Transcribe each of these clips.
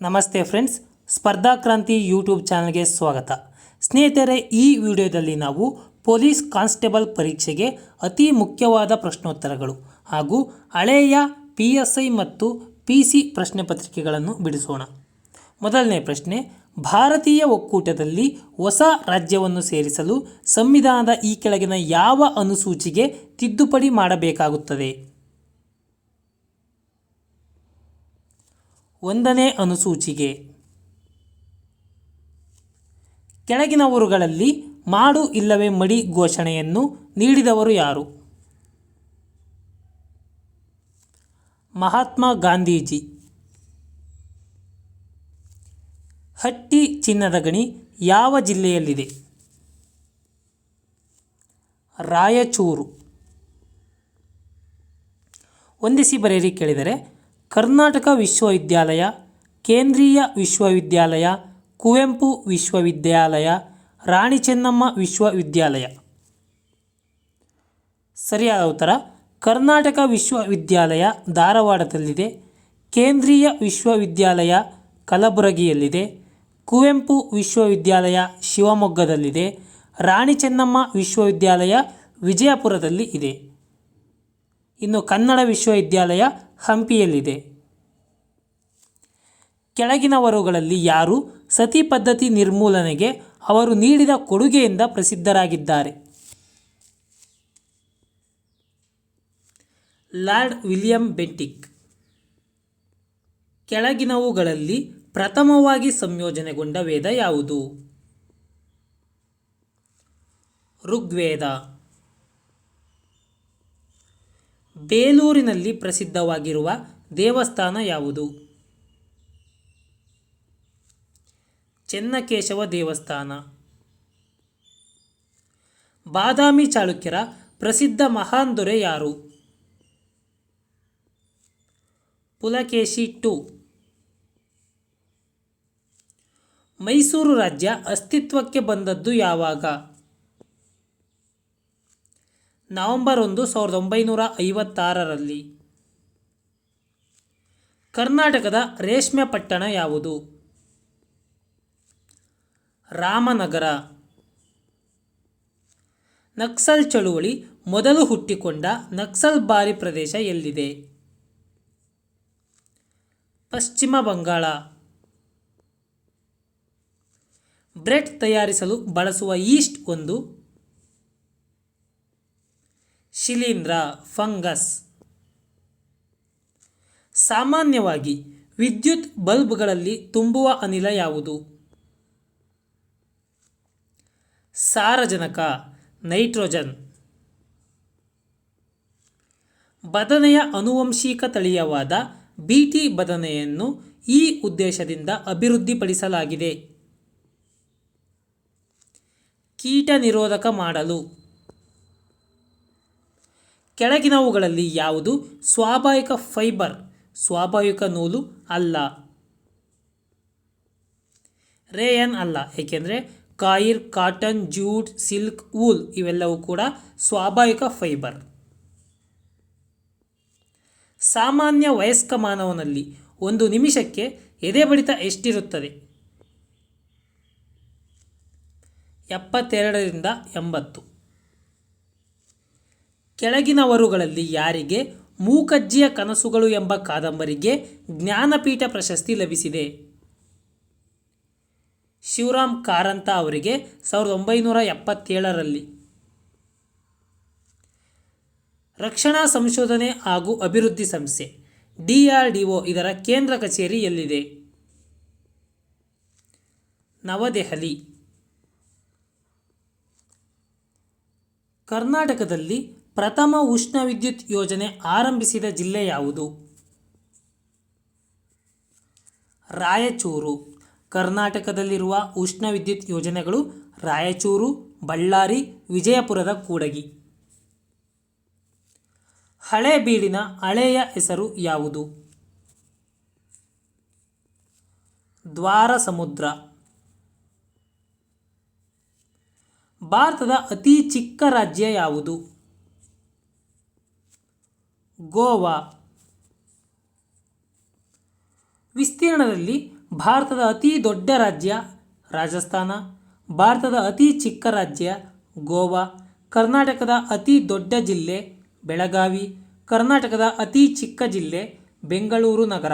ನಮಸ್ತೆ ಫ್ರೆಂಡ್ಸ್ ಸ್ಪರ್ಧಾ ಕ್ರಾಂತಿ ಯೂಟ್ಯೂಬ್ ಚಾನಲ್ಗೆ ಸ್ವಾಗತ. ಸ್ನೇಹಿತರೆ, ಈ ವಿಡಿಯೋದಲ್ಲಿ ನಾವು ಪೊಲೀಸ್ ಕಾನ್ಸ್ಟೇಬಲ್ ಪರೀಕ್ಷೆಗೆ ಅತಿ ಮುಖ್ಯವಾದ ಪ್ರಶ್ನೋತ್ತರಗಳು ಹಾಗೂ ಹಳೆಯ ಪಿ ಎಸ್ ಐ ಮತ್ತು ಪಿ ಸಿ ಪ್ರಶ್ನೆ ಬಿಡಿಸೋಣ. ಮೊದಲನೇ ಪ್ರಶ್ನೆ, ಭಾರತೀಯ ಒಕ್ಕೂಟದಲ್ಲಿ ಹೊಸ ರಾಜ್ಯವನ್ನು ಸೇರಿಸಲು ಸಂವಿಧಾನದ ಈ ಕೆಳಗಿನ ಯಾವ ಅನುಸೂಚಿಗೆ ತಿದ್ದುಪಡಿ ಮಾಡಬೇಕಾಗುತ್ತದೆ? ಒಂದನೇ ಅನುಸೂಚಿಗೆ. ಕೆಳಗಿನವರುಗಳಲ್ಲಿ ಮಾಡು ಇಲ್ಲವೇ ಮಡಿ ಘೋಷಣೆಯನ್ನು ನೀಡಿದವರು ಯಾರು? ಮಹಾತ್ಮ ಗಾಂಧೀಜಿ. ಹಟ್ಟಿ ಚಿನ್ನದ ಗಣಿ ಯಾವ ಜಿಲ್ಲೆಯಲ್ಲಿದೆ? ರಾಯಚೂರು. ಹೊಂದಿಸಿ ಬರೆಯಿರಿ ಕೇಳಿದರೆ ಕರ್ನಾಟಕ ವಿಶ್ವವಿದ್ಯಾಲಯ, ಕೇಂದ್ರೀಯ ವಿಶ್ವವಿದ್ಯಾಲಯ, ಕುವೆಂಪು ವಿಶ್ವವಿದ್ಯಾಲಯ, ರಾಣಿ ಚೆನ್ನಮ್ಮ ವಿಶ್ವವಿದ್ಯಾಲಯ. ಸರಿಯಾದ ಉತ್ತರ, ಕರ್ನಾಟಕ ವಿಶ್ವವಿದ್ಯಾಲಯ ಧಾರವಾಡದಲ್ಲಿದೆ, ಕೇಂದ್ರೀಯ ವಿಶ್ವವಿದ್ಯಾಲಯ ಕಲಬುರಗಿಯಲ್ಲಿದೆ, ಕುವೆಂಪು ವಿಶ್ವವಿದ್ಯಾಲಯ ಶಿವಮೊಗ್ಗದಲ್ಲಿದೆ, ರಾಣಿ ಚೆನ್ನಮ್ಮ ವಿಶ್ವವಿದ್ಯಾಲಯ ವಿಜಯಪುರದಲ್ಲಿ ಇದೆ. ಇನ್ನು ಕನ್ನಡ ವಿಶ್ವವಿದ್ಯಾಲಯ ಹಂಪಿಯಲ್ಲಿದೆ. ಕೆಳಗಿನವರುಗಳಲ್ಲಿ ಯಾರು ಸತಿ ಪದ್ಧತಿ ನಿರ್ಮೂಲನೆಗೆ ಅವರು ನೀಡಿದ ಕೊಡುಗೆಯಿಂದ ಪ್ರಸಿದ್ಧರಾಗಿದ್ದಾರೆ. Lord William Bentinck. ಕೆಳಗಿನವುಗಳಲ್ಲಿ ಪ್ರಥಮವಾಗಿ ಸಂಯೋಜನೆಗೊಂಡ ವೇದ ಯಾವುದು? ಋಗ್ವೇದ. ಬೇಲೂರಿನಲ್ಲಿ ಪ್ರಸಿದ್ಧವಾಗಿರುವ ದೇವಸ್ಥಾನ ಯಾವುದು? ಚೆನ್ನಕೇಶವ ದೇವಸ್ಥಾನ. ಬಾದಾಮಿ ಚಾಲುಕ್ಯರ ಪ್ರಸಿದ್ಧ ಮಹಾನ್ ದೊರೆ ಯಾರು? ಪುಲಕೇಶಿ ಟು. ಮೈಸೂರು ರಾಜ್ಯ ಅಸ್ತಿತ್ವಕ್ಕೆ ಬಂದದ್ದು ಯಾವಾಗ? ನವೆಂಬರ್ ಒಂದು ಸಾವಿರದ ಒಂಬೈನೂರ ಐವತ್ತಾರರಲ್ಲಿ. ಕರ್ನಾಟಕದ ರೇಷ್ಮೆ ಪಟ್ಟಣ ಯಾವುದು? ರಾಮನಗರ. ನಕ್ಸಲ್ ಚಳುವಳಿ ಮೊದಲು ಹುಟ್ಟಿಕೊಂಡ ನಕ್ಸಲ್ ಬಾರಿ ಪ್ರದೇಶ ಎಲ್ಲಿದೆ? ಪಶ್ಚಿಮ ಬಂಗಾಳ. ಬ್ರೆಡ್ ತಯಾರಿಸಲು ಬಳಸುವ ಈಸ್ಟ್ ಒಂದು ಶಿಲೀಂಧ್ರ, ಫಂಗಸ್. ಸಾಮಾನ್ಯವಾಗಿ ವಿದ್ಯುತ್ ಬಲ್ಬ್ಗಳಲ್ಲಿ ತುಂಬುವ ಅನಿಲ ಯಾವುದು? ಸಾರಜನಕ, ನೈಟ್ರೋಜನ್. ಬದನೆಯ ಅನುವಂಶಿಕ ತಳೀಯವಾದ ಬಿಟಿ ಬದನೆಯನ್ನು ಈ ಉದ್ದೇಶದಿಂದ ಅಭಿವೃದ್ಧಿಪಡಿಸಲಾಗಿದೆ. ಕೀಟ ನಿರೋಧಕ ಮಾಡಲು. ಕೆಳಗಿನವುಗಳಲ್ಲಿ ಯಾವುದು? ಸ್ವಾಭಾವಿಕ ಫೈಬರ್. ಸ್ವಾಭಾವಿಕ ನೂಲು ಅಲ್ಲ. ರೇಯನ್ ಅಲ್ಲ. ಏಕೆಂದರೆ coir, cotton, jute, silk, wool ಇವೆಲ್ಲವೂ ಕೂಡ ಸ್ವಾಭಾವಿಕ ಫೈಬರ್. ಸಾಮಾನ್ಯ ವಯಸ್ಕ ಮಾನವನಲ್ಲಿ ಒಂದು ನಿಮಿಷಕ್ಕೆ ಎದೆ ಬಡಿತ ಎಷ್ಟಿರುತ್ತದೆ? ಎಪ್ಪತ್ತೆರಡರಿಂದ ಎಂಬತ್ತು. ಕೆಳಗಿನವರುಗಳಲ್ಲಿ ಯಾರಿಗೆ ಮೂಕಜ್ಜಿಯ ಕನಸುಗಳು ಎಂಬ ಕಾದಂಬರಿಗೆ ಜ್ಞಾನಪೀಠ ಪ್ರಶಸ್ತಿ ಲಭಿಸಿದೆ. ಶಿವರಾಮ್ ಕಾರಂತ ಅವರಿಗೆ ಸಾವಿರದ ಒಂಬೈನೂರ ಎಪ್ಪತ್ತೇಳರಲ್ಲಿ ರಕ್ಷಣಾ ಸಂಶೋಧನೆ ಹಾಗೂ ಅಭಿವೃದ್ಧಿ ಸಂಸ್ಥೆ ಡಿ ಇದರ ಕೇಂದ್ರ ಕಚೇರಿ ಎಲ್ಲಿದೆ ನವದೆಹಲಿ. ಕರ್ನಾಟಕದಲ್ಲಿ ಪ್ರಥಮ ಉಷ್ಣ ವಿದ್ಯುತ್ ಯೋಜನೆ ಆರಂಭಿಸಿದ ಜಿಲ್ಲೆ ಯಾವುದು? ರಾಯಚೂರು. ಕರ್ನಾಟಕದಲ್ಲಿರುವ ಉಷ್ಣ ವಿದ್ಯುತ್ ಯೋಜನೆಗಳು ರಾಯಚೂರು, ಬಳ್ಳಾರಿ, ವಿಜಯಪುರದ ಕೂಡಗಿ. ಹಳೇಬೀಡಿನ ಹಳೆಯ ಹೆಸರು ಯಾವುದು? ದ್ವಾರ ಸಮುದ್ರ ಭಾರತದ ಅತಿ ಚಿಕ್ಕ ರಾಜ್ಯ ಯಾವುದು? ಗೋವಾ. ವಿಸ್ತೀರ್ಣದಲ್ಲಿ ಭಾರತದ ಅತಿ ದೊಡ್ಡ ರಾಜ್ಯ ರಾಜಸ್ಥಾನ, ಭಾರತದ ಅತಿ ಚಿಕ್ಕ ರಾಜ್ಯ ಗೋವಾ, ಕರ್ನಾಟಕದ ಅತಿ ದೊಡ್ಡ ಜಿಲ್ಲೆ ಬೆಳಗಾವಿ, ಕರ್ನಾಟಕದ ಅತಿ ಚಿಕ್ಕ ಜಿಲ್ಲೆ ಬೆಂಗಳೂರು ನಗರ.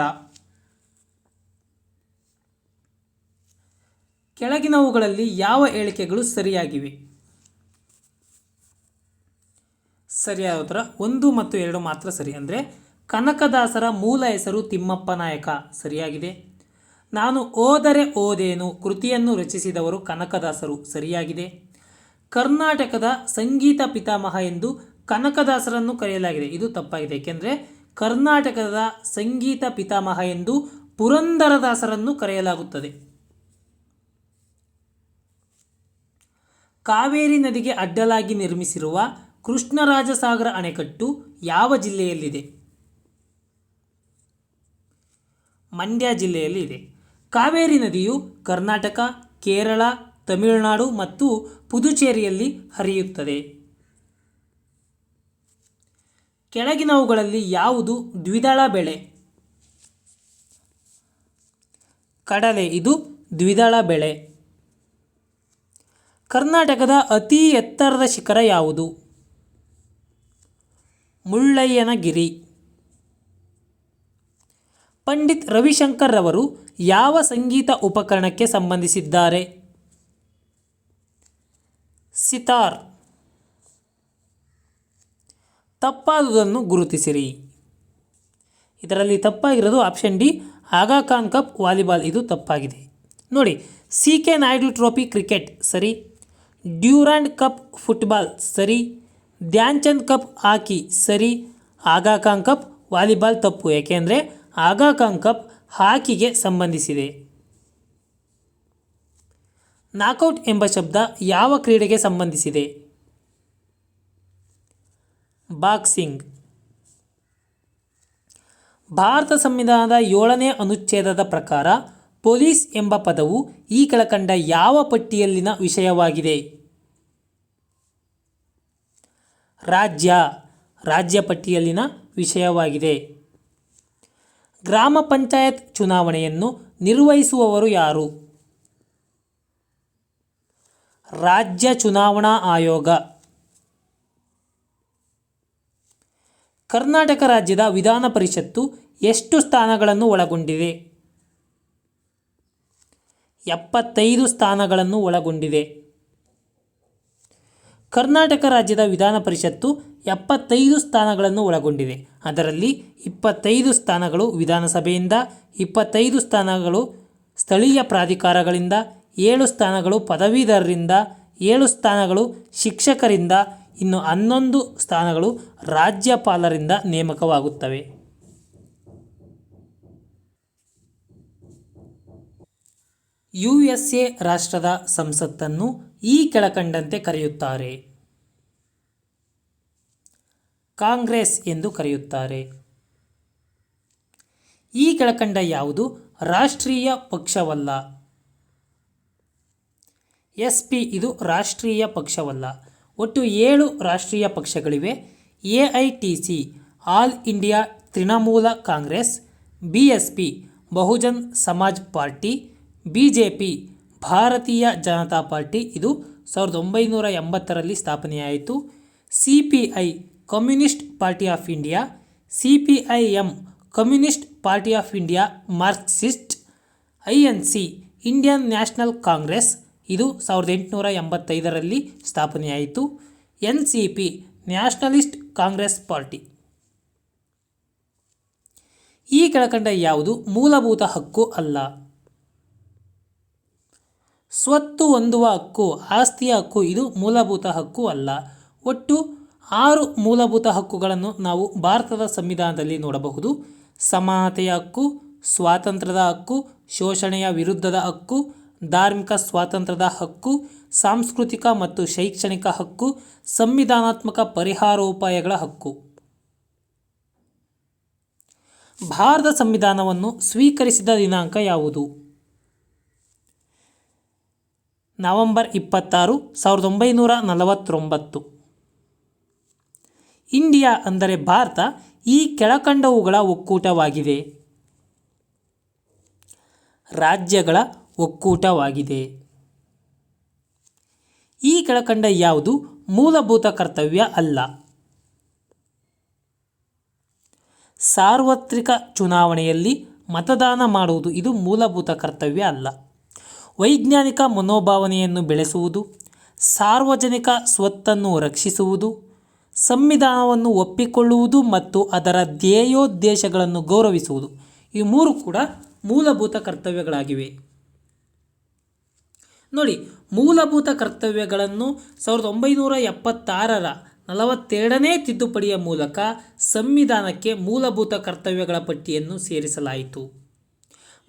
ಕೆಳಗಿನವುಗಳಲ್ಲಿ ಯಾವ ಹೇಳಿಕೆಗಳು ಸರಿಯಾಗಿವೆ? ಸರಿಯಾದ ಉತ್ತರ, ಒಂದು ಮತ್ತು ಎರಡು ಮಾತ್ರ ಸರಿ ಅಂದರೆ ಕನಕದಾಸರ ಮೂಲ ಹೆಸರು ತಿಮ್ಮಪ್ಪ ನಾಯಕ ಸರಿಯಾಗಿದೆ. ನಾನು ಓದರೆ ಓದೇನು ಕೃತಿಯನ್ನು ರಚಿಸಿದವರು ಕನಕದಾಸರು ಸರಿಯಾಗಿದೆ. ಕರ್ನಾಟಕದ ಸಂಗೀತ ಪಿತಾಮಹ ಎಂದು ಕನಕದಾಸರನ್ನು ಕರೆಯಲಾಗಿದೆ. ಇದು ತಪ್ಪಾಗಿದೆ. ಏಕೆಂದರೆ ಕರ್ನಾಟಕದ ಸಂಗೀತ ಪಿತಾಮಹ ಎಂದು ಪುರಂದರದಾಸರನ್ನು ಕರೆಯಲಾಗುತ್ತದೆ. ಕಾವೇರಿ ನದಿಗೆ ಅಡ್ಡಲಾಗಿ ನಿರ್ಮಿಸಿರುವ ಕೃಷ್ಣರಾಜಸಾಗರ ಅಣೆಕಟ್ಟು ಯಾವ ಜಿಲ್ಲೆಯಲ್ಲಿದೆ? ಮಂಡ್ಯ ಜಿಲ್ಲೆಯಲ್ಲಿ ಇದೆ ಕಾವೇರಿ ನದಿಯು ಕರ್ನಾಟಕ, ಕೇರಳ, ತಮಿಳುನಾಡು ಮತ್ತು ಪುದುಚೇರಿಯಲ್ಲಿ ಹರಿಯುತ್ತದೆ. ಕೆಳಗಿನವುಗಳಲ್ಲಿ ಯಾವುದು ದ್ವಿದಳ ಬೆಳೆ? ಕಡಲೆ ಇದು ದ್ವಿದಳ ಬೆಳೆ. ಕರ್ನಾಟಕದ ಅತಿ ಎತ್ತರದ ಶಿಖರ ಯಾವುದು? ಮುಳ್ಳಯ್ಯನಗಿರಿ. ಪಂಡಿತ್ ರವಿಶಂಕರ್ ರವರು ಯಾವ ಸಂಗೀತ ಉಪಕರಣಕ್ಕೆ ಸಂಬಂಧಿಸಿದ್ದಾರೆ? ಸಿತಾರ್. ತಪ್ಪಾದುದನ್ನು ಗುರುತಿಸಿರಿ. ಇದರಲ್ಲಿ ತಪ್ಪಾಗಿರೋದು option D Aga Khan cup volleyball. ಇದು ತಪ್ಪಾಗಿದೆ. ನೋಡಿ, C K Naidu trophy cricket ಸರಿ, ಡ್ಯೂರಾಂಡ್ ಕಪ್ ಫುಟ್ಬಾಲ್ ಸರಿ ಧ್ಯಾನ್ ಚಂದ್ ಕಪ್ ಹಾಕಿ ಸರಿ ಆಗಾ ಖಾನ್ ಕಪ್ ವಾಲಿಬಾಲ್ ತಪ್ಪು, ಏಕೆಂದರೆ ಆಗಾ ಖಾನ್ ಕಪ್ ಹಾಕಿಗೆ ಸಂಬಂಧಿಸಿದೆ. ನಾಕೌಟ್ ಎಂಬ ಶಬ್ದ ಯಾವ ಕ್ರೀಡೆಗೆ ಸಂಬಂಧಿಸಿದೆ? ಬಾಕ್ಸಿಂಗ್. ಭಾರತ ಸಂವಿಧಾನದ ಏಳನೇ ಅನುಚ್ಛೇದದ ಪ್ರಕಾರ ಪೊಲೀಸ್ ಎಂಬ ಪದವು ಈ ಕೆಳಕಂಡ ಯಾವ ಪಟ್ಟಿಯಲ್ಲಿನ ವಿಷಯವಾಗಿದೆ? ರಾಜ್ಯ ರಾಜ್ಯ ಪಟ್ಟಿಯಲ್ಲಿನ ವಿಷಯವಾಗಿದೆ. ಗ್ರಾಮ ಪಂಚಾಯತ್ ಚುನಾವಣೆಯನ್ನು ನಿರ್ವಹಿಸುವವರು ಯಾರು? ರಾಜ್ಯ ಚುನಾವಣಾ ಆಯೋಗ. ಕರ್ನಾಟಕ ರಾಜ್ಯದ ವಿಧಾನ ಪರಿಷತ್ತು ಎಷ್ಟು ಸ್ಥಾನಗಳನ್ನು ಒಳಗೊಂಡಿದೆ? ಎಪ್ಪತ್ತೈದು ಸ್ಥಾನಗಳನ್ನು ಒಳಗೊಂಡಿದೆ. ಕರ್ನಾಟಕ ರಾಜ್ಯದ ವಿಧಾನ ಪರಿಷತ್ತು ಎಪ್ಪತ್ತೈದು ಸ್ಥಾನಗಳನ್ನು ಒಳಗೊಂಡಿದೆ. ಅದರಲ್ಲಿ ಇಪ್ಪತ್ತೈದು ಸ್ಥಾನಗಳು ವಿಧಾನಸಭೆಯಿಂದ, ಇಪ್ಪತ್ತೈದು ಸ್ಥಾನಗಳು ಸ್ಥಳೀಯ ಪ್ರಾಧಿಕಾರಗಳಿಂದ, ಏಳು ಸ್ಥಾನಗಳು ಪದವೀಧರರಿಂದ, ಏಳು ಸ್ಥಾನಗಳು ಶಿಕ್ಷಕರಿಂದ, ಇನ್ನು ಹನ್ನೊಂದು ಸ್ಥಾನಗಳು ರಾಜ್ಯಪಾಲರಿಂದ ನೇಮಕವಾಗುತ್ತವೆ. ಯು ಎಸ್ ಎ ರಾಷ್ಟ್ರದ ಸಂಸತ್ತನ್ನು ಈ ಕೆಳಕಂಡಂತೆ ಕರೆಯುತ್ತಾರೆ. ಕಾಂಗ್ರೆಸ್ ಎಂದು ಕರೆಯುತ್ತಾರೆ. ಈ ಕೆಳಕಂಡ ಯಾವುದು? ರಾಷ್ಟ್ರೀಯ ಪಕ್ಷವಲ್ಲ. ಎಸ್ ಪಿ ಇದು ರಾಷ್ಟ್ರೀಯ ಪಕ್ಷವಲ್ಲ. ಒಟ್ಟು ಏಳು ರಾಷ್ಟ್ರೀಯ ಪಕ್ಷಗಳಿವೆ. A I T C, All India Trinamool Congress, B S P, Bahujan Samaj Party, B J P Bharatiya Janata Party ಇದು ಸಾವಿರದ ಒಂಬೈನೂರ ಎಂಬತ್ತರಲ್ಲಿ ಸ್ಥಾಪನೆಯಾಯಿತು. C P I Communist Party of India, C P I M Communist Party of India Marxist, I N C Indian National Congress ಇದು ಸಾವಿರದ ಎಂಟುನೂರ ಎಂಬತ್ತೈದರಲ್ಲಿ ಸ್ಥಾಪನೆಯಾಯಿತು. N C P Nationalist Congress Party. ಈ ಕೆಳಕಂಡ ಯಾವುದು ಮೂಲಭೂತ ಹಕ್ಕು ಅಲ್ಲ. ಸ್ವತ್ತು ಹೊಂದುವ ಹಕ್ಕು, ಆಸ್ತಿಯ ಹಕ್ಕು ಇದು ಮೂಲಭೂತ ಹಕ್ಕು ಅಲ್ಲ. ಒಟ್ಟು ಆರು ಮೂಲಭೂತ ಹಕ್ಕುಗಳನ್ನು ನಾವು ಭಾರತದ ಸಂವಿಧಾನದಲ್ಲಿ ನೋಡಬಹುದು. ಸಮಾನತೆಯ ಹಕ್ಕು, ಸ್ವಾತಂತ್ರ್ಯದ ಹಕ್ಕು, ಶೋಷಣೆಯ ವಿರುದ್ಧದ ಹಕ್ಕು, ಧಾರ್ಮಿಕ ಸ್ವಾತಂತ್ರ್ಯದ ಹಕ್ಕು, ಸಾಂಸ್ಕೃತಿಕ ಮತ್ತು ಶೈಕ್ಷಣಿಕ ಹಕ್ಕು, ಸಂವಿಧಾನಾತ್ಮಕ ಪರಿಹಾರೋಪಾಯಗಳ ಹಕ್ಕು. ಭಾರತ ಸಂವಿಧಾನವನ್ನು ಸ್ವೀಕರಿಸಿದ ದಿನಾಂಕ ಯಾವುದು? ನವೆಂಬರ್ ಇಪ್ಪತ್ತಾರು, ಸಾವಿರದ ಒಂಬೈನೂರ ನಲವತ್ತೊಂಬತ್ತು. ಇಂಡಿಯಾ ಅಂದರೆ ಭಾರತ ಈ ಕೆಳಕಂಡವುಗಳ ಒಕ್ಕೂಟವಾಗಿದೆ. ರಾಜ್ಯಗಳ ಒಕ್ಕೂಟವಾಗಿದೆ. ಈ ಕೆಳಕಂಡ ಯಾವುದು? ಮೂಲಭೂತ ಕರ್ತವ್ಯ ಅಲ್ಲ. ಸಾರ್ವತ್ರಿಕ ಚುನಾವಣೆಯಲ್ಲಿ ಮತದಾನ ಮಾಡುವುದು ಇದು ಮೂಲಭೂತ ಕರ್ತವ್ಯ ಅಲ್ಲ. ವೈಜ್ಞಾನಿಕ ಮನೋಭಾವನೆಯನ್ನು ಬೆಳೆಸುವುದು, ಸಾರ್ವಜನಿಕ ಸ್ವತ್ತನ್ನು ರಕ್ಷಿಸುವುದು, ಸಂವಿಧಾನವನ್ನು ಒಪ್ಪಿಕೊಳ್ಳುವುದು ಮತ್ತು ಅದರ ಧ್ಯೇಯೋದ್ದೇಶಗಳನ್ನು ಗೌರವಿಸುವುದು. ಈ ಮೂರು ಕೂಡ ಮೂಲಭೂತ ಕರ್ತವ್ಯಗಳಾಗಿವೆ. ನೋಡಿ, ಮೂಲಭೂತ ಕರ್ತವ್ಯಗಳನ್ನು ಸಾವಿರದ ಒಂಬೈನೂರ ಎಪ್ಪತ್ತಾರರ ನಲವತ್ತೆರಡನೇ ತಿದ್ದುಪಡಿಯ ಮೂಲಕ ಸಂವಿಧಾನಕ್ಕೆ ಮೂಲಭೂತ ಕರ್ತವ್ಯಗಳ ಪಟ್ಟಿಯನ್ನು ಸೇರಿಸಲಾಯಿತು.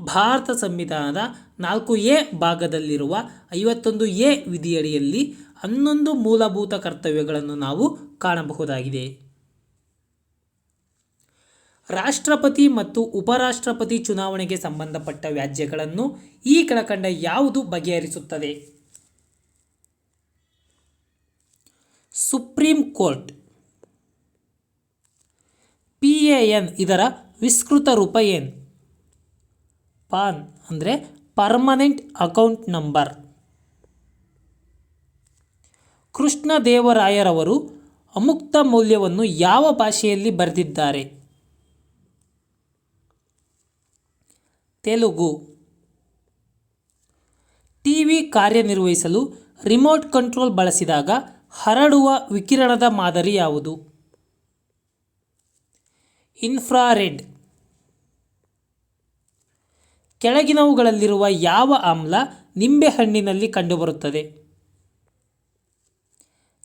ಭಾರತ ಸಂವಿಧಾನದ ನಾಲ್ಕು ಎ ಭಾಗದಲ್ಲಿರುವ ಐವತ್ತೊಂದು ಎ ವಿಧಿಯಡಿಯಲ್ಲಿ ಹನ್ನೊಂದು ಮೂಲಭೂತ ಕರ್ತವ್ಯಗಳನ್ನು ನಾವು ಕಾಣಬಹುದಾಗಿದೆ. ರಾಷ್ಟ್ರಪತಿ ಮತ್ತು ಉಪರಾಷ್ಟ್ರಪತಿ ಚುನಾವಣೆಗೆ ಸಂಬಂಧಪಟ್ಟ ವ್ಯಾಜ್ಯಗಳನ್ನು ಈ ಕೆಳಕಂಡ ಯಾವುದು ಬಗೆಹರಿಸುತ್ತದೆ? Supreme court. P A N ಇದರ ವಿಸ್ತೃತ ರೂಪ ಏನು? ಪಾನ್ ಅಂದರೆ ಪರ್ಮನೆಂಟ್ ಅಕೌಂಟ್ ನಂಬರ್. ಕೃಷ್ಣದೇವರಾಯರವರು ಅಮುಕ್ತ ಮೌಲ್ಯವನ್ನು ಯಾವ ಭಾಷೆಯಲ್ಲಿ ಬರೆದಿದ್ದಾರೆ? ತೆಲುಗು. ಟಿವಿ ಕಾರ್ಯನಿರ್ವಹಿಸಲು ರಿಮೋಟ್ ಕಂಟ್ರೋಲ್ ಬಳಸಿದಾಗ ಹರಡುವ ವಿಕಿರಣದ ಮಾದರಿ ಯಾವುದು? ಇನ್ಫ್ರಾರೆಡ್. ಕೆಳಗಿನವುಗಳಲ್ಲಿರುವ ಯಾವ ಆಮ್ಲ ನಿಂಬೆಹಣ್ಣಿನಲ್ಲಿ ಕಂಡುಬರುತ್ತದೆ?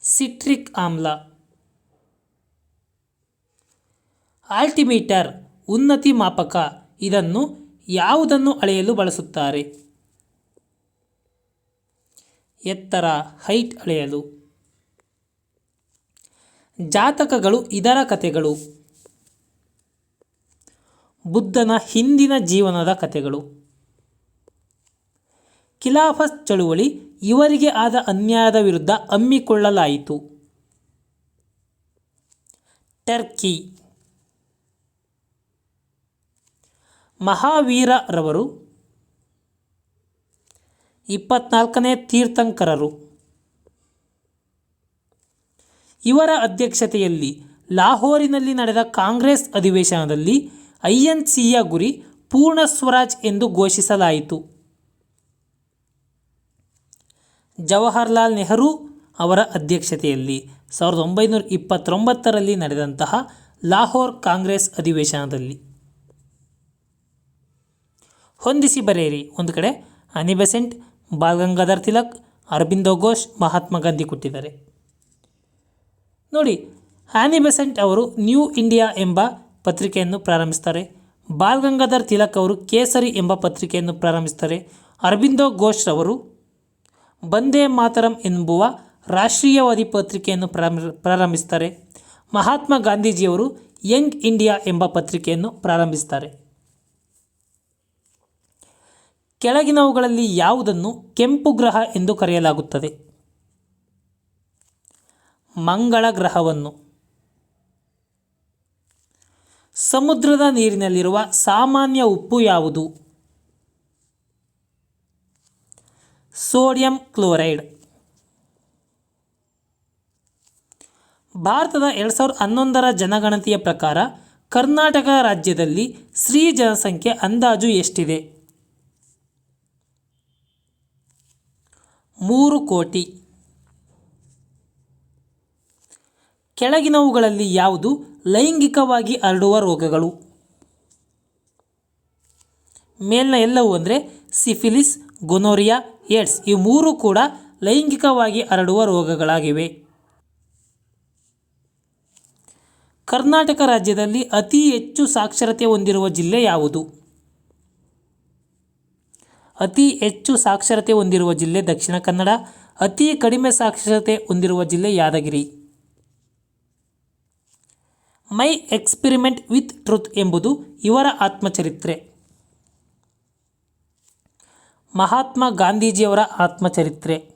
ಸಿಟ್ರಿಕ್ ಆಮ್ಲ. ಆಲ್ಟಿಮೀಟರ್ ಉನ್ನತಿ ಮಾಪಕ. ಇದನ್ನು ಯಾವುದನ್ನು ಅಳೆಯಲು ಬಳಸುತ್ತಾರೆ? ಎತ್ತರ, ಹೈಟ್ ಅಳೆಯಲು. ಜಾತಕಗಳು ಇದರ ಕಥೆಗಳು. ಬುದ್ಧನ ಹಿಂದಿನ ಜೀವನದ ಕಥೆಗಳು. ಖಿಲಾಫತ್ ಚಳುವಳಿ ಇವರಿಗೆ ಆದ ಅನ್ಯಾಯದ ವಿರುದ್ಧ ಹಮ್ಮಿಕೊಳ್ಳಲಾಯಿತು. ಟರ್ಕಿ. ಮಹಾವೀರರವರು ಇಪ್ಪತ್ನಾಲ್ಕನೇ ತೀರ್ಥಂಕರರು. ಇವರ ಅಧ್ಯಕ್ಷತೆಯಲ್ಲಿ ಲಾಹೋರಿನಲ್ಲಿ ನಡೆದ ಕಾಂಗ್ರೆಸ್ ಅಧಿವೇಶನದಲ್ಲಿ ಐ ಎನ್ ಸಿಯ ಗುರಿ ಪೂರ್ಣ ಸ್ವರಾಜ್ ಎಂದು ಘೋಷಿಸಲಾಯಿತು. ಜವಾಹರ್ಲಾಲ್ ನೆಹರು ಅವರ ಅಧ್ಯಕ್ಷತೆಯಲ್ಲಿ ಸಾವಿರದ ಒಂಬೈನೂರ ಇಪ್ಪತ್ತೊಂಬತ್ತರಲ್ಲಿ ನಡೆದಂತಹ ಲಾಹೋರ್ ಕಾಂಗ್ರೆಸ್ ಅಧಿವೇಶನದಲ್ಲಿ. ಹೊಂದಿಸಿ ಬರೆಯಿರಿ. ಒಂದು ಕಡೆ ಅನಿ ಬೆಸೆಂಟ್ ಬಾಲ್ ಗಂಗಾಧರ್ ತಿಲಕ್, ಅರಬಿಂದೋ ಘೋಷ್, ಮಹಾತ್ಮ ಗಾಂಧಿ ಕೊಟ್ಟಿದ್ದಾರೆ. ನೋಡಿ ಆನಿಬೆಸೆಂಟ್ ಅವರು ನ್ಯೂ ಇಂಡಿಯಾ ಎಂಬ ಪತ್ರಿಕೆಯನ್ನು ಪ್ರಾರಂಭಿಸ್ತಾರೆ. ಬಾಲ್ಗಂಗಾಧರ್ ತಿಲಕ್ ಅವರು ಕೇಸರಿ ಎಂಬ ಪತ್ರಿಕೆಯನ್ನು ಪ್ರಾರಂಭಿಸ್ತಾರೆ. ಅರವಿಂದೋ ಘೋಷ್ ಅವರು ಬಂದೇ ಮಾತರಂ ಎಂಬುವ ರಾಷ್ಟ್ರೀಯವಾದಿ ಪತ್ರಿಕೆಯನ್ನು ಪ್ರಾರಂಭ, ಪ್ರಾರಂಭಿಸ್ತಾರೆ. ಮಹಾತ್ಮ ಗಾಂಧೀಜಿಯವರು ಯಂಗ್ ಇಂಡಿಯಾ ಎಂಬ ಪತ್ರಿಕೆಯನ್ನು ಪ್ರಾರಂಭಿಸ್ತಾರೆ. ಕೆಳಗಿನವುಗಳಲ್ಲಿ ಯಾವುದನ್ನು ಕೆಂಪು ಗ್ರಹ ಎಂದು ಕರೆಯಲಾಗುತ್ತದೆ? ಮಂಗಳ ಗ್ರಹವನ್ನು. ಸಮುದ್ರದ ನೀರಿನಲ್ಲಿರುವ ಸಾಮಾನ್ಯ ಉಪ್ಪು ಯಾವುದು? Sodium chloride. ಭಾರತದ ಎರಡು ಸಾವಿರದ ಹನ್ನೊಂದರ ಜನಗಣತಿಯ ಪ್ರಕಾರ ಕರ್ನಾಟಕ ರಾಜ್ಯದಲ್ಲಿ ಸ್ತ್ರೀ ಜನಸಂಖ್ಯೆ ಅಂದಾಜು ಎಷ್ಟಿದೆ? ಮೂರು ಕೋಟಿ. ಕೆಳಗಿನವುಗಳಲ್ಲಿ ಯಾವುದು ಲೈಂಗಿಕವಾಗಿ ಹರಡುವ ರೋಗಗಳು. ಮೇಲಿನ ಎಲ್ಲವೂ ಅಂದರೆ ಸಿಫಿಲಿಸ್, ಗೊನೋರಿಯಾ, ಏಡ್ಸ್ ಈ ಮೂರು ಕೂಡ ಲೈಂಗಿಕವಾಗಿ ಹರಡುವ ರೋಗಗಳಾಗಿವೆ. ಕರ್ನಾಟಕ ರಾಜ್ಯದಲ್ಲಿ ಅತಿ ಹೆಚ್ಚು ಸಾಕ್ಷರತೆ ಹೊಂದಿರುವ ಜಿಲ್ಲೆ ಯಾವುದು? ಅತಿ ಹೆಚ್ಚು ಸಾಕ್ಷರತೆ ಹೊಂದಿರುವ ಜಿಲ್ಲೆ ದಕ್ಷಿಣ ಕನ್ನಡ, ಅತಿ ಕಡಿಮೆ ಸಾಕ್ಷರತೆ ಹೊಂದಿರುವ ಜಿಲ್ಲೆ Yadgir. My experiment with truth ಎಂಬುದು ಇವರ ಆತ್ಮಚರಿತ್ರೆ. ಮಹಾತ್ಮ ಗಾಂಧೀಜಿಯವರ ಆತ್ಮಚರಿತ್ರೆ.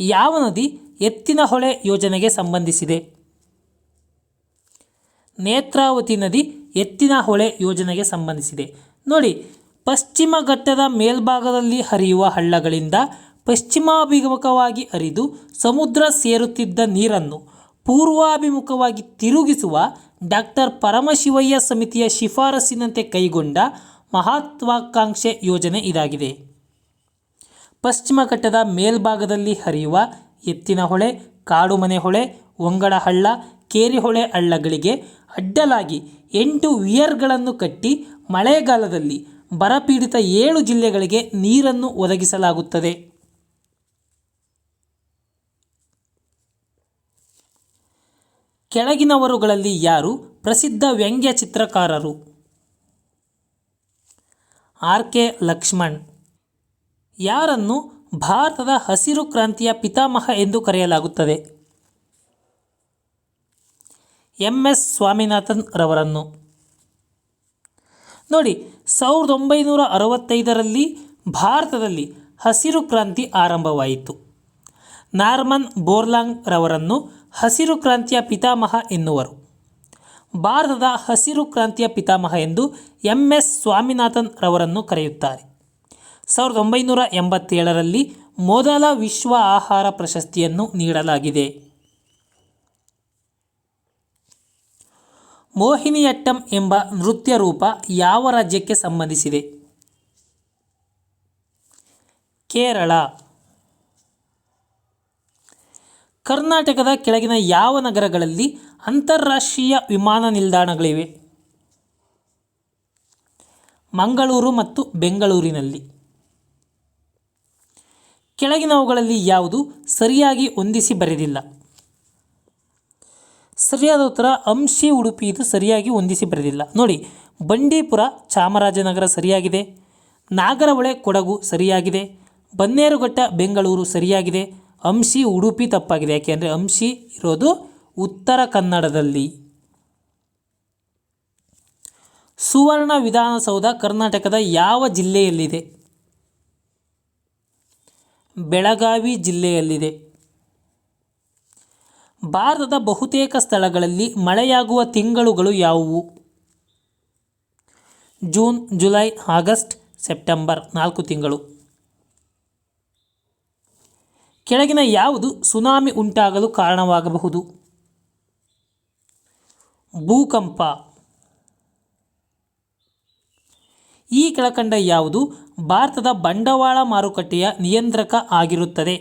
ಯಾವ ನದಿ ಎತ್ತಿನ ಹೊಳೆ ಯೋಜನೆಗೆ ಸಂಬಂಧಿಸಿದೆ? ನೇತ್ರಾವತಿ ನದಿ ಎತ್ತಿನ ಹೊಳೆ ಯೋಜನೆಗೆ ಸಂಬಂಧಿಸಿದೆ. ನೋಡಿ, ಪಶ್ಚಿಮ ಘಟ್ಟದ ಮೇಲ್ಭಾಗದಲ್ಲಿ ಹರಿಯುವ ಹಳ್ಳಗಳಿಂದ ಪಶ್ಚಿಮಾಭಿಮುಖವಾಗಿ ಹರಿದು ಸಮುದ್ರ ಸೇರುತ್ತಿದ್ದ ನೀರನ್ನು ಪೂರ್ವಾಭಿಮುಖವಾಗಿ ತಿರುಗಿಸುವ ಡಾಕ್ಟರ್ ಪರಮಶಿವಯ್ಯ ಸಮಿತಿಯ ಶಿಫಾರಸಿನಂತೆ ಕೈಗೊಂಡ ಮಹತ್ವಾಕಾಂಕ್ಷೆ ಯೋಜನೆ ಇದಾಗಿದೆ. ಪಶ್ಚಿಮ ಘಟ್ಟದ ಮೇಲ್ಭಾಗದಲ್ಲಿ ಹರಿಯುವ ಎತ್ತಿನಹೊಳೆ ಕಾಡುಮನೆ ಹೊಳೆ ಹಳ್ಳ ಕೇರಿಹೊಳೆ ಹಳ್ಳಗಳಿಗೆ ಅಡ್ಡಲಾಗಿ ಎಂಟು ವಿಯರ್ಗಳನ್ನು ಕಟ್ಟಿ ಮಳೆಗಾಲದಲ್ಲಿ ಬರಪೀಡಿತ ಏಳು ಜಿಲ್ಲೆಗಳಿಗೆ ನೀರನ್ನು ಒದಗಿಸಲಾಗುತ್ತದೆ. ಕೆಳಗಿನವರುಗಳಲ್ಲಿ ಯಾರು ಪ್ರಸಿದ್ಧ ವ್ಯಂಗ್ಯ ಚಿತ್ರಕಾರರು? R K Laxman. ಯಾರನ್ನು ಭಾರತದ ಹಸಿರು ಕ್ರಾಂತಿಯ ಪಿತಾಮಹ ಎಂದು ಕರೆಯಲಾಗುತ್ತದೆ? ಎಂ ಎಸ್ ಸ್ವಾಮಿನಾಥನ್ ರವರನ್ನು. ನೋಡಿ, ಸಾವಿರದ ಒಂಬೈನೂರ ಅರವತ್ತೈದರಲ್ಲಿ ಭಾರತದಲ್ಲಿ ಹಸಿರು ಕ್ರಾಂತಿ ಆರಂಭವಾಯಿತು. ನಾರ್ಮನ್ ಬೋರ್ಲಾಂಗ್ ರವರನ್ನು ಹಸಿರು ಕ್ರಾಂತಿಯ ಪಿತಾಮಹ ಎನ್ನುವರು. ಭಾರತದ ಹಸಿರು ಕ್ರಾಂತಿಯ ಪಿತಾಮಹ ಎಂದು ಎಂ ಎಸ್ ಸ್ವಾಮಿನಾಥನ್ ರವರನ್ನು ಕರೆಯುತ್ತಾರೆ. ಸಾವಿರದ ಒಂಬೈನೂರ ಎಂಬತ್ತೇಳರಲ್ಲಿ ಮೊದಲ ವಿಶ್ವ ಆಹಾರ ಪ್ರಶಸ್ತಿಯನ್ನು ನೀಡಲಾಗಿದೆ. ಮೋಹಿನಿಯಟ್ಟಂ ಎಂಬ ನೃತ್ಯ ರೂಪ ಯಾವ ರಾಜ್ಯಕ್ಕೆ ಸಂಬಂಧಿಸಿದೆ? ಕೇರಳ. ಕರ್ನಾಟಕದ ಕೆಳಗಿನ ಯಾವ ನಗರಗಳಲ್ಲಿ ಅಂತಾರಾಷ್ಟ್ರೀಯ ವಿಮಾನ ನಿಲ್ದಾಣಗಳಿವೆ? ಮಂಗಳೂರು ಮತ್ತು ಬೆಂಗಳೂರಿನಲ್ಲಿ. ಕೆಳಗಿನವುಗಳಲ್ಲಿ ಯಾವುದು ಸರಿಯಾಗಿ ಹೊಂದಿಸಿ ಬರೆದಿಲ್ಲ? ಸರಿಯಾದ ಉತ್ತರ, ಅಂಶಿ ಉಡುಪಿ ಇದು ಸರಿಯಾಗಿ ಹೊಂದಿಸಿ ಬರೆದಿಲ್ಲ. ನೋಡಿ, ಬಂಡೀಪುರ, ಚಾಮರಾಜನಗರ ಸರಿಯಾಗಿದೆ. ನಾಗರಹೊಳೆ, ಕೊಡಗು ಸರಿಯಾಗಿದೆ. ಬನ್ನೇರುಘಟ್ಟ, ಬೆಂಗಳೂರು ಸರಿಯಾಗಿದೆ. ಅಂಶಿ ಉಡುಪಿ ತಪ್ಪಾಗಿದೆ. ಯಾಕೆಂದರೆ ಅಂಶಿ ಇರೋದು ಉತ್ತರ ಕನ್ನಡದಲ್ಲಿ. ಸುವರ್ಣ ವಿಧಾನಸೌಧ ಕರ್ನಾಟಕದ ಯಾವ ಜಿಲ್ಲೆಯಲ್ಲಿದೆ? ಬೆಳಗಾವಿ ಜಿಲ್ಲೆಯಲ್ಲಿದೆ. ಭಾರತದ ಬಹುತೇಕ ಸ್ಥಳಗಳಲ್ಲಿ ಮಳೆಯಾಗುವ ತಿಂಗಳುಗಳು ಯಾವುವು? ಜೂನ್, ಜುಲೈ, ಆಗಸ್ಟ್, ಸೆಪ್ಟೆಂಬರ್ ನಾಲ್ಕು ತಿಂಗಳು. ಕೆಳಗಿನ ಯಾವುದು ಸುನಾಮಿ ಉಂಟಾಗಲು ಕಾರಣವಾಗಬಹುದು? ಭೂಕಂಪ. ಈ ಕೆಳಕಂಡ ಯಾವುದು? ಭಾರತದ ಬಂಡವಾಳ ಮಾರುಕಟ್ಟೆಯ ನಿಯಂತ್ರಕ ಆಗಿರುತ್ತದೆ.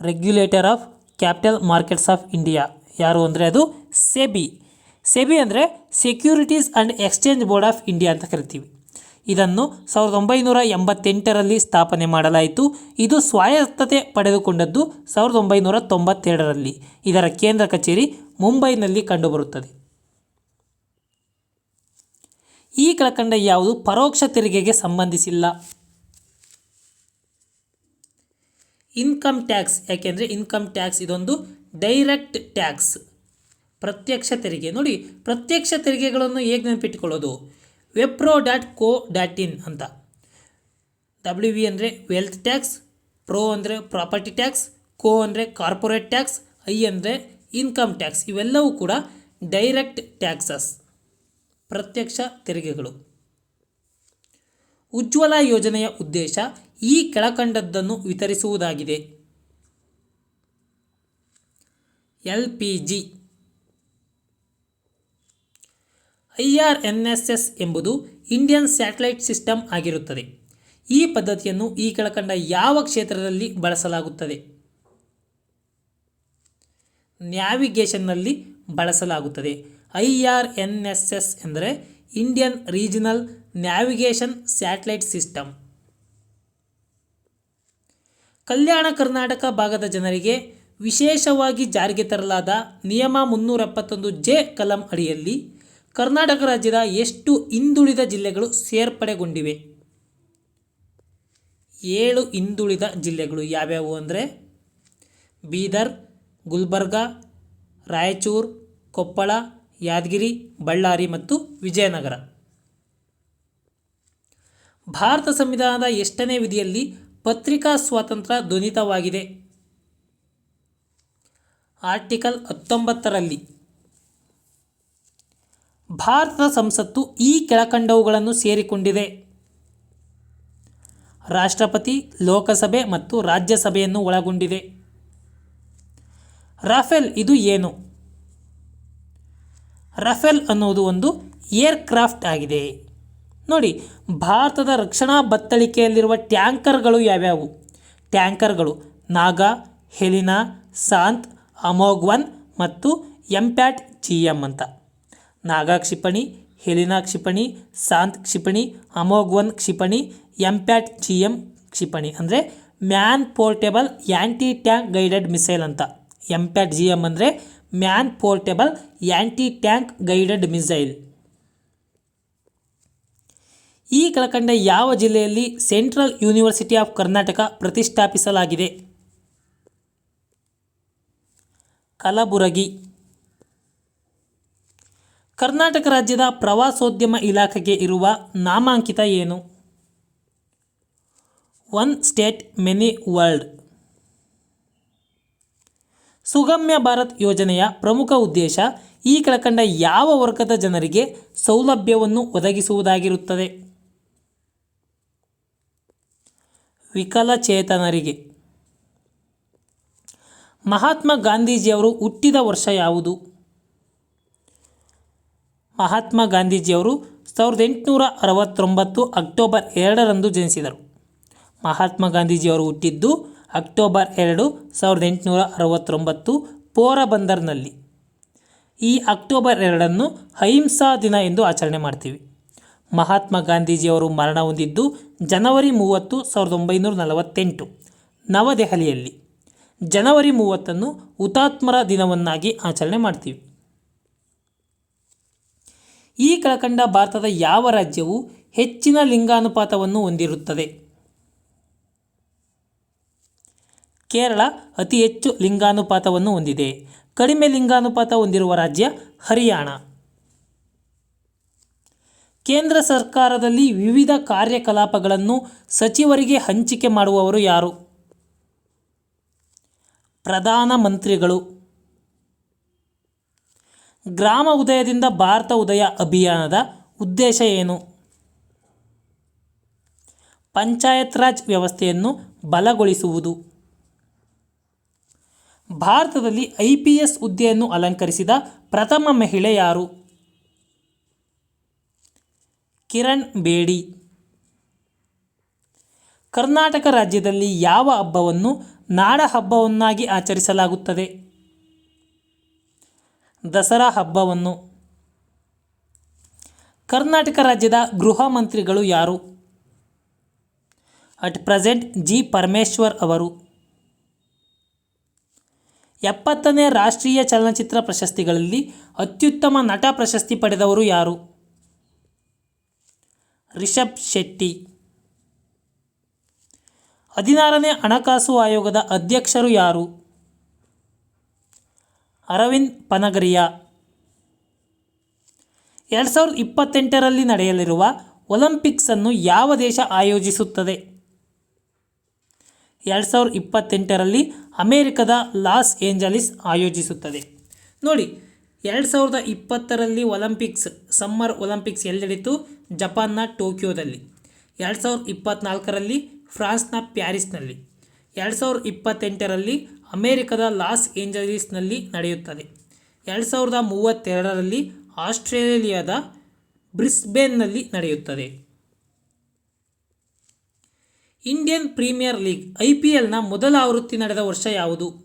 Regulator of capital markets of India. ಯಾರು ಅಂದರೆ ಅದು ಸೆಬಿ. ಸೆಬಿ ಅಂದರೆ securities and exchange board of India ಅಂತ ಕರಿತೀವಿ. ಇದನ್ನು ಸಾವಿರದ ಒಂಬೈನೂರ ಎಂಬತ್ತೆಂಟರಲ್ಲಿ ಸ್ಥಾಪನೆ ಮಾಡಲಾಯಿತು. ಇದು ಸ್ವಾಯತ್ತತೆ ಪಡೆದುಕೊಂಡದ್ದು ಸಾವಿರದ ಒಂಬೈನೂರ ತೊಂಬತ್ತೆರಡರಲ್ಲಿ. ಇದರ ಕೇಂದ್ರ ಕಚೇರಿ ಮುಂಬೈನಲ್ಲಿ ಕಂಡುಬರುತ್ತದೆ. ಈ ಕಳಕಂಡ ಯಾವುದು ಪರೋಕ್ಷ ತೆರಿಗೆಗೆ ಸಂಬಂಧಿಸಿಲ್ಲ. ಇನ್ಕಮ್ ಟ್ಯಾಕ್ಸ್, ಯಾಕೆಂದರೆ ಇನ್ಕಮ್ ಟ್ಯಾಕ್ಸ್ ಇದೊಂದು ಡೈರೆಕ್ಟ್ ಟ್ಯಾಕ್ಸ್. ಪ್ರತ್ಯಕ್ಷ ತೆರಿಗೆ. ನೋಡಿ, ಪ್ರತ್ಯಕ್ಷ ತೆರಿಗೆಗಳನ್ನು ಹೇಗೆ ನೆನಪಿಟ್ಟುಕೊಳ್ಳೋದು? ವೆಪ್ರೋ ಡಾಟ್ ಕೋ ಡಾಟ್ ಇನ್ ಅಂತ. ಡಬ್ಲ್ಯೂ ವಿ ಅಂದರೆ ವೆಲ್ತ್ ಟ್ಯಾಕ್ಸ್ ಪ್ರೋ ಅಂದರೆ ಪ್ರಾಪರ್ಟಿ ಟ್ಯಾಕ್ಸ್ ಕೋ ಅಂದರೆ ಕಾರ್ಪೊರೇಟ್ ಟ್ಯಾಕ್ಸ್ ಐ ಅಂದರೆ ಇನ್ಕಮ್ ಟ್ಯಾಕ್ಸ್ ಇವೆಲ್ಲವೂ ಕೂಡ ಡೈರೆಕ್ಟ್ ಟ್ಯಾಕ್ಸಸ್ ಪ್ರತ್ಯಕ್ಷ ತೆರಿಗೆಗಳು. ಉಜ್ವಲ ಯೋಜನೆಯ ಉದ್ದೇಶ ಈ ಕೆಳಕಂಡದ್ದನ್ನು ವಿತರಿಸುವುದಾಗಿದೆ. L P G I R N S S ಎಂಬುದು ಇಂಡಿಯನ್ ಸ್ಯಾಟಲೈಟ್ ಸಿಸ್ಟಮ್ ಆಗಿರುತ್ತದೆ. ಈ ಪದ್ಧತಿಯನ್ನು ಈ ಕೆಳಕಂಡ ಯಾವ ಕ್ಷೇತ್ರದಲ್ಲಿ ಬಳಸಲಾಗುತ್ತದೆ? ನ್ಯಾವಿಗೇಷನ್ನಲ್ಲಿ ಬಳಸಲಾಗುತ್ತದೆ. I R N S S ಎಂದರೆ Indian regional navigation satellite system. Kalyana Karnataka ಭಾಗದ ಜನರಿಗೆ ವಿಶೇಷವಾಗಿ ಜಾರಿಗೆ ತರಲಾದ ನಿಯಮ ಮುನ್ನೂರ ಎಪ್ಪತ್ತೊಂದು ಜೆ ಕಲಂ ಅಡಿಯಲ್ಲಿ ಕರ್ನಾಟಕ ರಾಜ್ಯದ ಎಷ್ಟು ಹಿಂದುಳಿದ ಜಿಲ್ಲೆಗಳು ಸೇರ್ಪಡೆಗೊಂಡಿವೆ? ಏಳು ಹಿಂದುಳಿದ ಜಿಲ್ಲೆಗಳು ಯಾವ್ಯಾವು ಅಂದರೆ? ಬೀದರ್, ಗುಲ್ಬರ್ಗ, ರಾಯಚೂರು, ಕೊಪ್ಪಳ, ಯಾದಗಿರಿ, ಬಳ್ಳಾರಿ ಮತ್ತು ವಿಜಯನಗರ. ಭಾರತ ಸಂವಿಧಾನದ ಎಷ್ಟನೇ ವಿಧಿಯಲ್ಲಿ ಪತ್ರಿಕಾ ಸ್ವಾತಂತ್ರ್ಯ ಧ್ವನಿತವಾಗಿದೆ ಆರ್ಟಿಕಲ್ ಹತ್ತೊಂಬತ್ತರಲ್ಲಿ. ಭಾರತದ ಸಂಸತ್ತು ಈ ಕೆಳಕಂಡವುಗಳನ್ನು ಸೇರಿಕೊಂಡಿದೆ. ರಾಷ್ಟ್ರಪತಿ, ಲೋಕಸಭೆ ಮತ್ತು ರಾಜ್ಯಸಭೆಯನ್ನು ಒಳಗೊಂಡಿದೆ. ರಾಫೆಲ್ ಇದು ಏನು? ರಫೇಲ್ ಅನ್ನೋದು ಒಂದು ಏರ್ಕ್ರಾಫ್ಟ್ ಆಗಿದೆ. ನೋಡಿ, ಭಾರತದ ರಕ್ಷಣಾ ಬತ್ತಳಿಕೆಯಲ್ಲಿರುವ ಟ್ಯಾಂಕರ್ಗಳು ಯಾವ್ಯಾವು? ಟ್ಯಾಂಕರ್ಗಳು ನಾಗಾ, ಹೆಲಿನಾ, ಸಾಂತ್ ಅಮೋಗ್ವನ್ ಮತ್ತು ಎಂಪ್ಯಾಟ್ ಜಿ ಎಂ ಅಂತ. ನಾಗಾ ಕ್ಷಿಪಣಿ, ಹೆಲಿನಾ ಕ್ಷಿಪಣಿ, ಸಾಂತ್ ಕ್ಷಿಪಣಿ ಅಮೋಗ್ವನ್ ಕ್ಷಿಪಣಿ, ಎಂಪ್ಯಾಟ್ ಜಿ ಎಂ ಕ್ಷಿಪಣಿ ಅಂದರೆ man portable anti tank guided missile ಅಂತ. ಎಂಪ್ಯಾಟ್ ಜಿ ಎಂ ಅಂದರೆ man portable anti tank guided missile. ಈ ಕೆಳಕಂಡ ಯಾವ ಜಿಲ್ಲೆಯಲ್ಲಿ ಸೆಂಟ್ರಲ್ ಯೂನಿವರ್ಸಿಟಿ ಆಫ್ ಕರ್ನಾಟಕ ಪ್ರತಿಷ್ಠಾಪಿಸಲಾಗಿದೆ? ಕಲಬುರಗಿ. ಕರ್ನಾಟಕ ರಾಜ್ಯದ ಪ್ರವಾಸೋದ್ಯಮ ಇಲಾಖೆಗೆ ಇರುವ ನಾಮಾಂಕಿತ ಏನು? One state, many worlds. Sugamya Bharat ಯೋಜನೆಯ ಪ್ರಮುಖ ಉದ್ದೇಶ ಈ ಕೆಳಕಂಡ ಯಾವ ವರ್ಗದ ಜನರಿಗೆ ಸೌಲಭ್ಯವನ್ನು ಒದಗಿಸುವುದಾಗಿರುತ್ತದೆ? ವಿಕಲಚೇತನರಿಗೆ. ಮಹಾತ್ಮ ಗಾಂಧೀಜಿಯವರು ಹುಟ್ಟಿದ ವರ್ಷ ಯಾವುದು? ಮಹಾತ್ಮ ಗಾಂಧೀಜಿಯವರು ಸಾವಿರದ ಎಂಟುನೂರ ಅರವತ್ತೊಂಬತ್ತು ಅಕ್ಟೋಬರ್ ಎರಡರಂದು ಜನಿಸಿದರು. ಮಹಾತ್ಮ ಗಾಂಧೀಜಿಯವರು ಹುಟ್ಟಿದ್ದು ಅಕ್ಟೋಬರ್ ಎರಡು ಸಾವಿರದ ಎಂಟುನೂರ ಅರವತ್ತೊಂಬತ್ತು ಪೋರಬಂದರ್ನಲ್ಲಿ. ಈ ಅಕ್ಟೋಬರ್ ಎರಡನ್ನು ಅಹಿಂಸಾ ದಿನ ಎಂದು ಆಚರಣೆ ಮಾಡ್ತೀವಿ. ಮಹಾತ್ಮ ಗಾಂಧೀಜಿಯವರು ಮರಣ ಹೊಂದಿದ್ದು ಜನವರಿ ಮೂವತ್ತು ಸಾವಿರದ ಒಂಬೈನೂರ ನಲವತ್ತೆಂಟು, ನವದೆಹಲಿಯಲ್ಲಿ. ಜನವರಿ ಮೂವತ್ತನ್ನು ಹುತಾತ್ಮರ ದಿನವನ್ನಾಗಿ ಆಚರಣೆ ಮಾಡ್ತೀವಿ. ಈ ಕೆಳಕಂಡ ಭಾರತದ ಯಾವ ರಾಜ್ಯವು ಹೆಚ್ಚಿನ ಲಿಂಗಾನುಪಾತವನ್ನು ಹೊಂದಿರುತ್ತದೆ? ಕೇರಳ ಅತಿ ಹೆಚ್ಚು ಲಿಂಗಾನುಪಾತವನ್ನು ಹೊಂದಿದೆ. ಕಡಿಮೆ ಲಿಂಗಾನುಪಾತ ಹೊಂದಿರುವ ರಾಜ್ಯ ಹರಿಯಾಣ. ಕೇಂದ್ರ ಸರ್ಕಾರದಲ್ಲಿ ವಿವಿಧ ಕಾರ್ಯಕಲಾಪಗಳನ್ನು ಸಚಿವರಿಗೆ ಹಂಚಿಕೆ ಮಾಡುವವರು ಯಾರು? ಪ್ರಧಾನಮಂತ್ರಿಗಳು ಗ್ರಾಮ ಉದಯದಿಂದ ಭಾರತ ಉದಯ ಅಭಿಯಾನದ ಉದ್ದೇಶ ಏನು? ಪಂಚಾಯತ್ ರಾಜ್ ವ್ಯವಸ್ಥೆಯನ್ನು ಬಲಗೊಳಿಸುವುದು. ಭಾರತದಲ್ಲಿ ಐ ಪಿ ಎಸ್ ಹುದ್ದೆಯನ್ನು ಅಲಂಕರಿಸಿದ ಪ್ರಥಮ ಮಹಿಳೆ ಯಾರು? ಕಿರಣ್ ಬೇಡಿ. ಕರ್ನಾಟಕ ರಾಜ್ಯದಲ್ಲಿ ಯಾವ ಹಬ್ಬವನ್ನು ನಾಡ ಹಬ್ಬವನ್ನಾಗಿ ಆಚರಿಸಲಾಗುತ್ತದೆ? ದಸರಾ ಹಬ್ಬವನ್ನು. ಕರ್ನಾಟಕ ರಾಜ್ಯದ ಗೃಹ ಮಂತ್ರಿಗಳು ಯಾರು? ಅಟ್ ಪ್ರೆಸೆಂಟ್ ಜಿ ಪರಮೇಶ್ವರ್ ಅವರು. ಎಪ್ಪತ್ತನೇ ರಾಷ್ಟ್ರೀಯ ಚಲನಚಿತ್ರ ಪ್ರಶಸ್ತಿಗಳಲ್ಲಿ ಅತ್ಯುತ್ತಮ ನಟ ಪ್ರಶಸ್ತಿ ಪಡೆದವರು ಯಾರು? ರಿಷಬ್ ಶೆಟ್ಟಿ. ಹದಿನಾರನೇ ಹಣಕಾಸು ಆಯೋಗದ ಅಧ್ಯಕ್ಷರು ಯಾರು? ಅರವಿಂದ್ ಪನಗರಿಯಾ. ಎರಡು ಸಾವಿರದ ಇಪ್ಪತ್ತೆಂಟರಲ್ಲಿ ನಡೆಯಲಿರುವ ಒಲಿಂಪಿಕ್ಸನ್ನು ಯಾವ ದೇಶ ಆಯೋಜಿಸುತ್ತದೆ? ಎರಡು ಸಾವಿರದ ಇಪ್ಪತ್ತೆಂಟರಲ್ಲಿ ಅಮೇರಿಕದ ಲಾಸ್ ಏಂಜಲೀಸ್ ಆಯೋಜಿಸುತ್ತದೆ. ನೋಡಿ, ಎರಡು ಸಾವಿರದ ಇಪ್ಪತ್ತರಲ್ಲಿ ಒಲಿಂಪಿಕ್ಸ್, ಸಮ್ಮರ್ ಒಲಿಂಪಿಕ್ಸ್ ಎಲ್ಲಿ ನಡೀತು ಜಪಾನ್ನ ಟೋಕಿಯೋದಲ್ಲಿ. ಎರಡು ಸಾವಿರದ ಇಪ್ಪತ್ತ್ನಾಲ್ಕರಲ್ಲಿ ಫ್ರಾನ್ಸ್ನ ಪ್ಯಾರಿಸ್ನಲ್ಲಿ. ಎರಡು ಸಾವಿರದ ಇಪ್ಪತ್ತೆಂಟರಲ್ಲಿ ಅಮೇರಿಕದ ಲಾಸ್ ಏಂಜಲೀಸ್ನಲ್ಲಿ ನಡೆಯುತ್ತದೆ. ಎರಡು ಸಾವಿರದ ಮೂವತ್ತೆರಡರಲ್ಲಿ ಆಸ್ಟ್ರೇಲಿಯಾದ ಬ್ರಿಸ್ಬೇನ್ನಲ್ಲಿ ನಡೆಯುತ್ತದೆ. Indian Premier League I P ಎಲ್ನ ಮೊದಲ ಆವೃತ್ತಿ ನಡೆದ ವರ್ಷ ಯಾವುದು?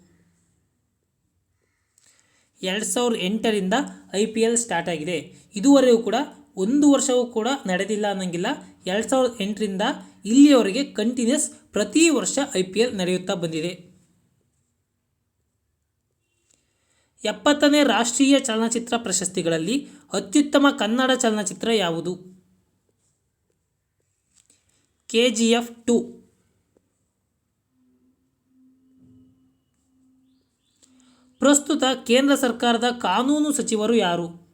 ಎರಡು ಸಾವಿರದ ಎಂಟರಿಂದ ಐ ಪಿ ಎಲ್ ಸ್ಟಾರ್ಟ್ ಆಗಿದೆ. ಇದುವರೆಗೂ ಕೂಡ ಒಂದು ವರ್ಷವೂ ಕೂಡ ನಡೆದಿಲ್ಲ ಅನ್ನಂಗಿಲ್ಲ. ಎರಡು ಸಾವಿರದ ಎಂಟರಿಂದ ಇಲ್ಲಿಯವರೆಗೆ ಕಂಟಿನ್ಯೂಸ್ ಪ್ರತಿ ವರ್ಷ ಐ ಪಿ ಎಲ್ ನಡೆಯುತ್ತಾ ಬಂದಿದೆ. ಎಪ್ಪತ್ತನೇ ರಾಷ್ಟ್ರೀಯ ಚಲನಚಿತ್ರ ಪ್ರಶಸ್ತಿಗಳಲ್ಲಿ ಅತ್ಯುತ್ತಮ ಕನ್ನಡ ಚಲನಚಿತ್ರ ಯಾವುದು? K G F two. ಪ್ರಸ್ತುತ ಕೇಂದ್ರ ಸರ್ಕಾರದ ಕಾನೂನು ಸಚಿವರು ಯಾರು?